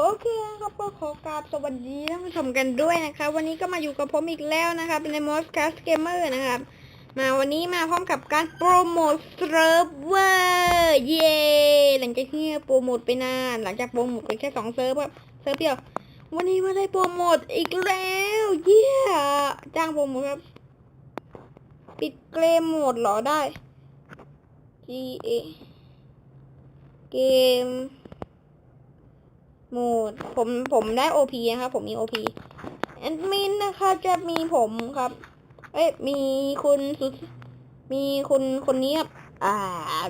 โอเคครับก็ขอกราบสวัสดีท่านผู้ชมกันด้วยนะครับวันนี้ก็มาอยู่กับผมอีกแล้วนะครับในมอสคัสเกมเมอร์นะครับมาวันนี้มาพร้อมกับการโปรโมทเซิร์ฟเวอร์เย้หลังจากที่โปรโมทไปนานหลังจากโปรโมทไปแค่สองเซิร์ฟครับเซิร์ฟเดียว วันนี้มาได้โปรโมทอีกแล้วเย้จ้างโปรโมทครับปิดเกมโหมดเหรอได้ G A เกม โหมด ผมผมได้ OP นะครับผมมี OP แอดมินนะคะจะมีผมครับ เอ้ยมีคุณสุดมีคุณคนนี้ครับอ่า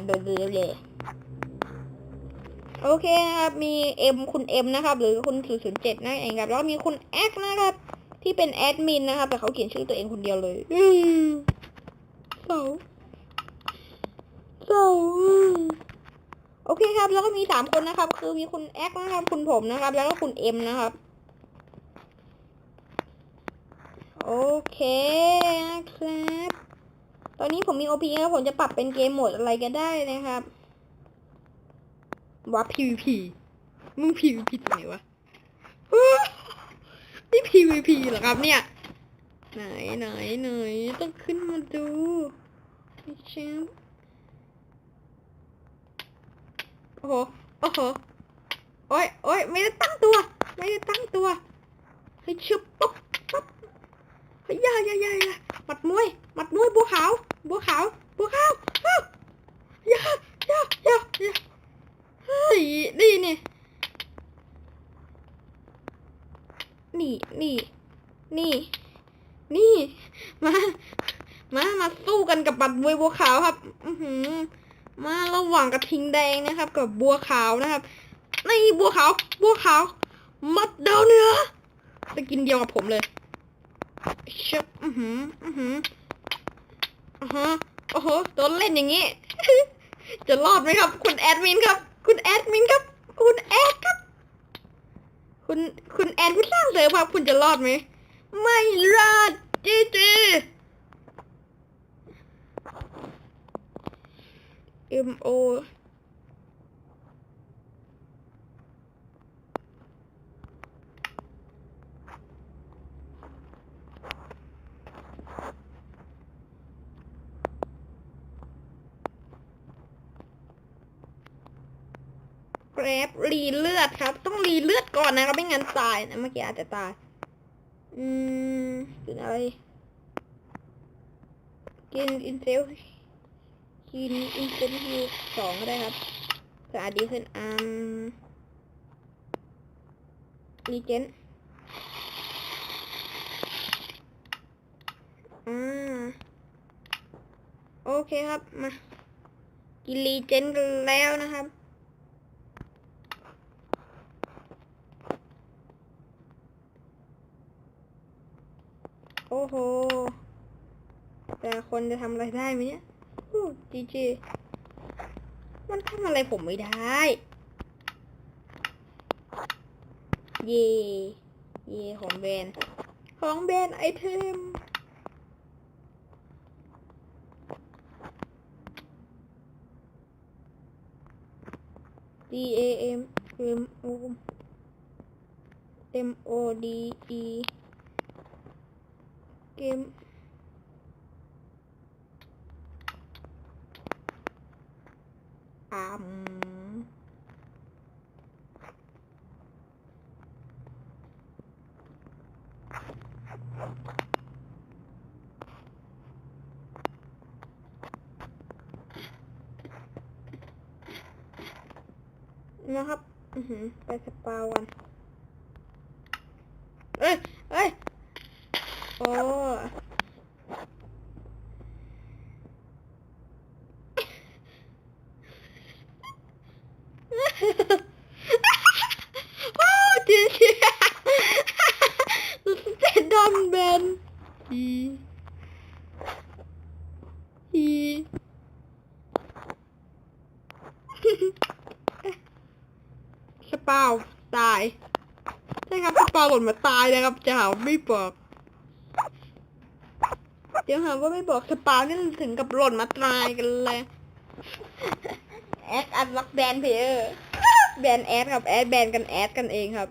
เบลอๆเลยโอเคนะครับ มีเอ็มคุณเอ็มนะครับ หรือคุณศูนย์ศูนย์เจ็ดนั่นเองครับ แล้วมีคุณแอ็กนะครับ ที่เป็นแอดมินนะครับ แต่เขาเขียนชื่อตัวเองคนเดียวเลยอืมเศร้าเศร้า โอเคครับ แล้วก็มีสามคนนะครับ คือมีคุณแอ็กนะครับ คุณผมนะครับ แล้วก็คุณเอ็มนะครับ โอเคนะครับ ตอนนี้ผมมี OP แล้วผมจะปรับเป็นเกมโหมดอะไรก็ได้นะครับว่า PVP มึง PVP ตรงไหนวะนี่ PVP เหรอครับเนี่ย ไหนไหนไหนต้องขึ้นมาดูแชมป์ โอ้โห โอ้โห โอ้ยโอ้ยไม่ได้ตั้งตัว ไม่ได้ตั้งตัวเฮ้ชึบปุ๊บปุ๊บเฮ้ยย่าอย่าอย่าอย่าหมัดมวยหมัดมวยบัวขาวบัวขาวบัวขาวอ้าวอย่าอย่าอย่าอย่าเฮ้ยนี่นี่นี่นี่นี่ นี่ มา มา มาสู้กันกับบัตรมวยบัวขาวครับ อือหือ มาระหว่างกระทิงแดงนะครับ กับบัวขาวนะครับนี่บัวขาวบัวขาวมัดดาวเหนือสกินเดียวกับผมเลยชึบอือหืออือหืออ่าฮะโอ้โหโดนเล่นอย่างนี้ จะรอดไหมครับ คุณแอดมินครับ คุณแอดมินครับ คุณแอดครับ คุณคุณแอนผู้สร้างเซิร์ฟครับ คุณจะรอดไหม ไม่รอดจีจี เอ็มโอแกรบรีเลือดครับ ต้องรีเลือดก่อนนะครับไม่งั้นตายนะเมื่อกี้อาจจะตาย อืมกินอะไร กินอินเซล กินอินเซลฮิวสองก็ได้ครับสะอาดดีขึ้นอืมรีเจนอ่าโอเคครับ มากินรีเจนกันแล้วนะครับโอ้โห แต่คนจะทำอะไรได้ไหมเนี่ย จีจีมันทำอะไรผมไม่ได้ เย่เย่ของแบรนด์ของแบรนด์ไอเทม D A M M O M O D E เกมโอ่ำ นะครับอือหือไปสปาวันเอ้ยเอ้ยโอ้โอ้จริงจริงเจ็ดดำแบนอีอี สปาตายใช่ครับสปาหล่นมาตายนะครับจะหาไม่บอก เดี๋ยวหาว่าไม่บอกสปาวนี่ถึงกับหล่นมาตายกันเลยแอดอัดล็อกแบนเพอแบนแอดครับแอดแบนกันแอดกันเองครับ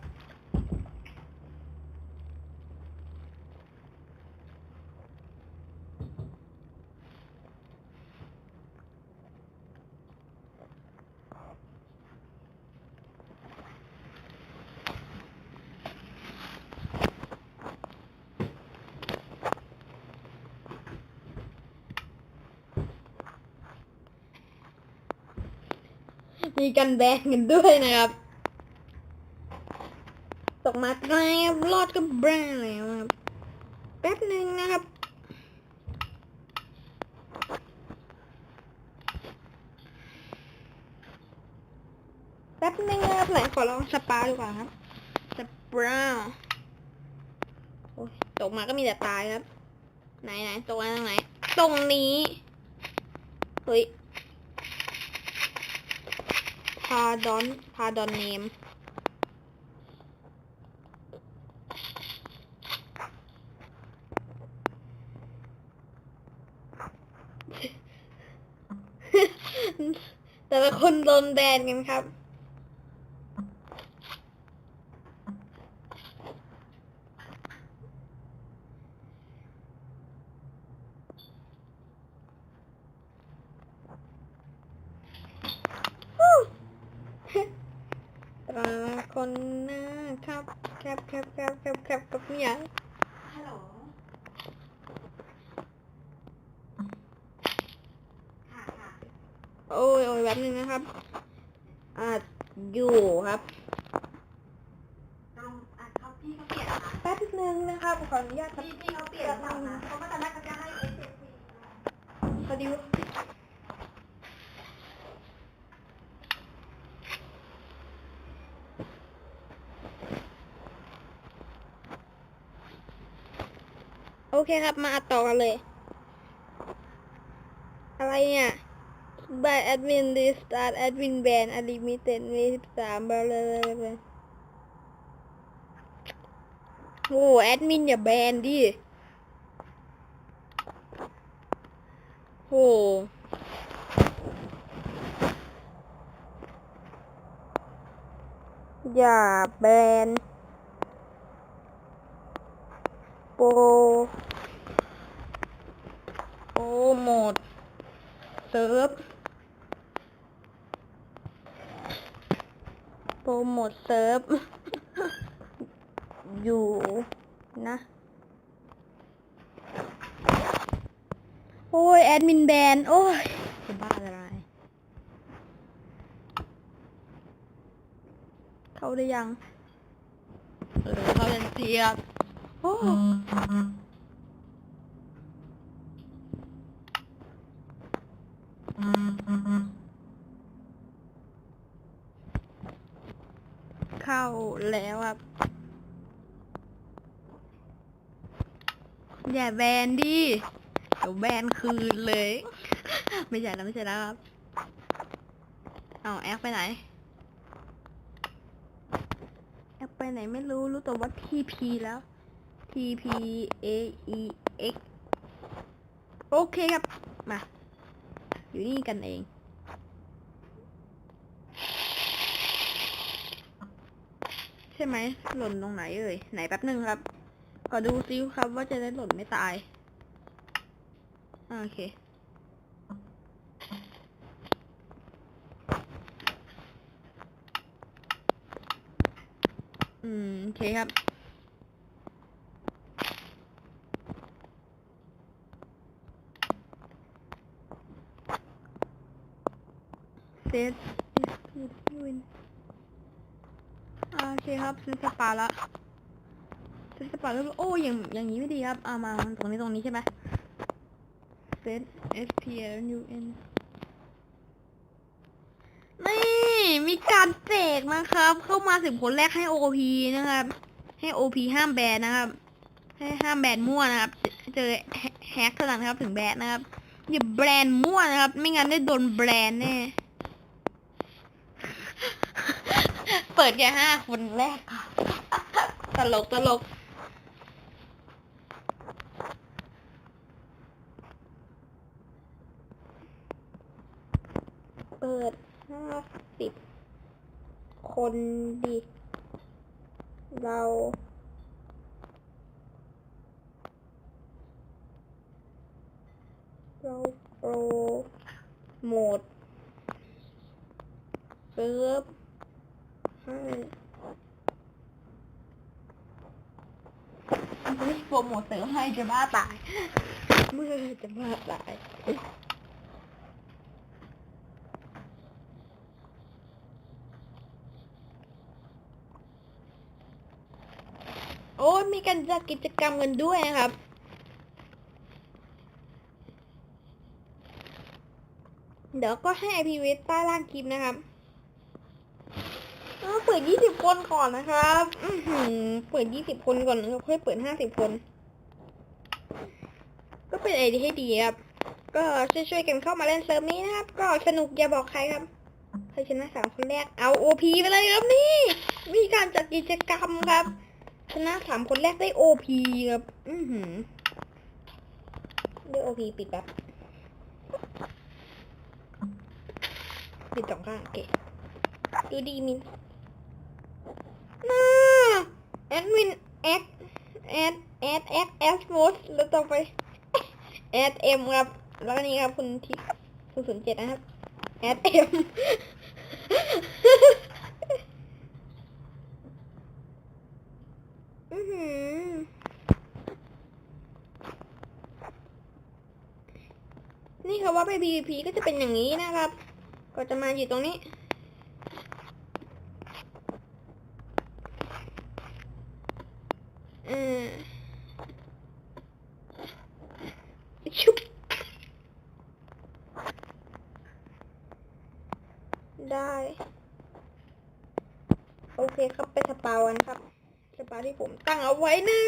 มีกันแบนกันด้วยนะครับ ตกมาไกลรอดก็แบนแล้วครับแป๊บหนึ่งนะครับแป๊บหนึ่งนะครับไหนขอลองสปาดูก่อนครับ สปาโอ้ยตกมาก็มีแต่ตายครับ ไหนไหนตกมาตรงไหน ตรงนี้ เฮ้ย พาดอนพาดอนเนมแต่ละคนโดนแบนกันครับ ต ราคนหน้าครับแคบแคบแคบแคบแคบกับเนี่ยฮัลโหลค่ะค่ะโอ้ยโอ้ยแบบนึงนะครับอาจอยู่ครับตรงอะเขาพี่เขาเปลี่ยนเหรอคะแป๊บนึงนะครับขออนุญาตครับพี่พี่เขาเปลี่ยนหรือเปล่าคะเขาก็ตอนแรกเขาจะให้เอสเอซีพอดีว่าโอ เคครับมาอัดต่อกันเลย อะไรเนี่ย by admin restart admin ban unlimited มีสิบสามบาเลยเลยโอ้แอดมินอย่าแบนดิโหอย่าแบนโป รโปรโมทเซิร์ฟโปรโมทเซิร์ฟ อยู่นะ โอ้ย แอดมินแบน โอ้ยจะบ้าอะไร เข้าได้ยัง เออ เข้ายันเทียบโอ้ แล้วครับอย่าแบนดิเดี๋ยวแบนคืนเลย ไม่ใช่แล้วไม่ใช่แล้วครับเอาแอปไปไหน แอปไปไหนไม่รู้รู้แต่ว่า TP แล้ว TP A E X โอเคครับ มา อยู่นี่กันเอง ใช่ไหม หล่นตรงไหนเอ่ย ไหนแป๊บหนึ่งครับขอดูซิครับว่าจะได้หล่นไม่ตายอโอเค อืม โอเคครับเซต อ่าโอเคครับซื้อสปาละซื้อสปาแล้วโอ้อย่างอย่างนี้ไม่ดีครับอ่ามาตรงนี้ตรงนี้ใช่ไหมเซต S P L U N นี่มีการแจกนะครับ เข้ามาสิบคนแรกให้ OP นะครับ ให้ OP ห้ามแบนนะครับ ให้ห้ามแบนมั่วนะครับ เจอแฮกเท่านั้นครับถึงแบนนะครับอย่าแบรนด์มั่วนะครับ ไม่งั้นได้โดนแบรนด์แน่ เปิดแค่ห้าคนแรกค่ะ ตลกตลกเปิดห้าสิบคนดีเรา เราโปรโมทเซิร์ฟ ให้ไม่โปรโมทเซิร์ให้จะบ้าตาย เมื่อจะบ้าตายโอ้ยมีการจัดกิจกรรมกันด้วยนะครับ เดี๋ยวก็ให้ IP เวสใต้ล่างคลิปนะครับ เอาเปิด20คนก่อนนะครับ อือหือเปิด20คนก่อนแล้วค่อยเปิด50คน ก็เป็นไอเดียที่ดีครับ ก็ช่วยๆกันเข้ามาเล่นเซิร์ฟนี้นะครับ ก็สนุกอย่าบอกใครครับใครชนะสามคนแรกเอา OP ไปเลยครับนี่ มีการจัดกิจกรรมครับ ชนะสามคนแรกได้ OP ครับ อือหือได้ OP ปิดแบบปิดสองข้างโอเค ดูดีมิน แอดมินแอดแอดแอดแอดแอดโมสแล้วต่อไปแอดเอ็มครับ แล้วก็นี่ครับคุณทิพศูนย์ศูนย์เจ็ดนะครับแอดเอ็มอือหือนี่ค่ะว่าไป PVP ก็จะเป็นอย่างนี้นะครับ ก็จะมาอยู่ตรงนี้ อืมชุบ ได้ โอเคครับไปสปาวันครับ สปาที่ผมตั้งเอาไว้นะ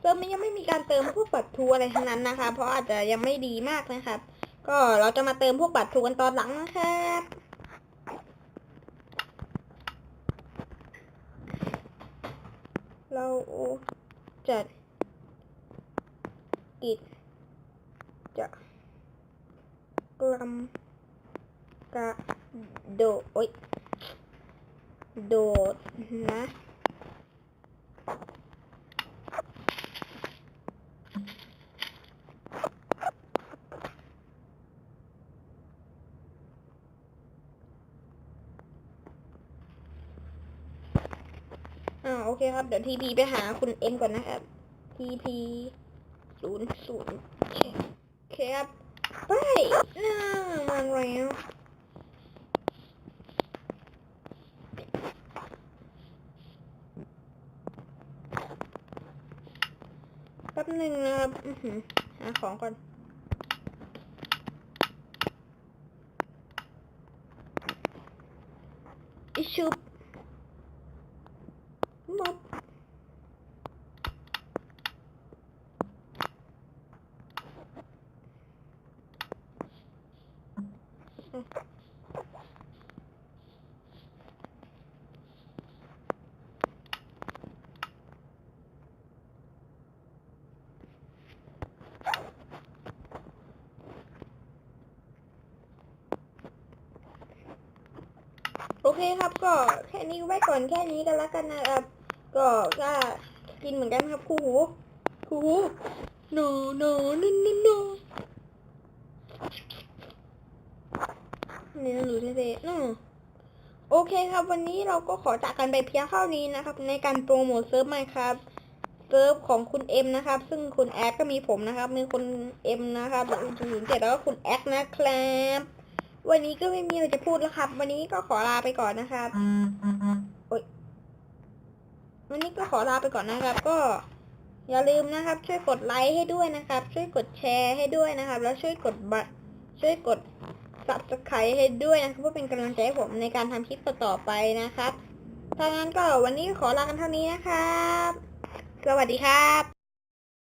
เติมยังไม่มีการเติมพวกบัตรทูอะไรทั้งนั้นนะคะ เพราะอาจจะยังไม่ดีมากนะครับ ก็เราจะมาเติมพวกบัตรทูกันตอนหลังนะครับเราจัด กิจจะกรรมกระโดดโอ๊ยโดดนะอ่าโอเคครับ เดี๋ยวทีพีไปหาคุณเอ็มก่อนนะครับทีพี ศูนย์ศูนย์โอเคบไปน่ามาแล้วแป๊บหนึ่งนะครับอือหือหาของก่อนอิชุบมบ โอเคครับก็แค่นี้ไว้ก่อนแค่นี้กันแล้วกันนะครับ ก็ก็กินเหมือนกันครับคูหูคูหูหนูหนูหนูหนูหนูนี่หนูเท่ๆอืมโอเคครับ วันนี้เราก็ขอจากกันไปเพียงเท่านี้นะครับ ในการโปรโมทเซิร์ฟใหม่ครับเซิร์ฟของคุณเอ็มนะครับ ซึ่งคุณแอดก็มีผมนะครับ มีคุณเอ็มนะครับถึงเจ็ดแล้วก็คุณแอดนะครับ วันนี้ก็ไม่มีอะไรจะพูดแล้วครับ วันนี้ก็ขอลาไปก่อนนะครับ วันนี้ก็ขอลาไปก่อนนะครับ ก็ อย่าลืมนะครับ ช่วยกดไลค์ให้ด้วยนะครับ ช่วยกดแชร์ให้ด้วยนะครับ แล้วช่วยกดบัตรช่วยกด subscribe ให้ด้วยนะครับเพื่อเป็นกำลังใจให้ผมในการทำคลิปต่อๆไปนะครับถ้างั้นก็วันนี้ขอลากันเท่านี้นะครับ สวัสดีครับ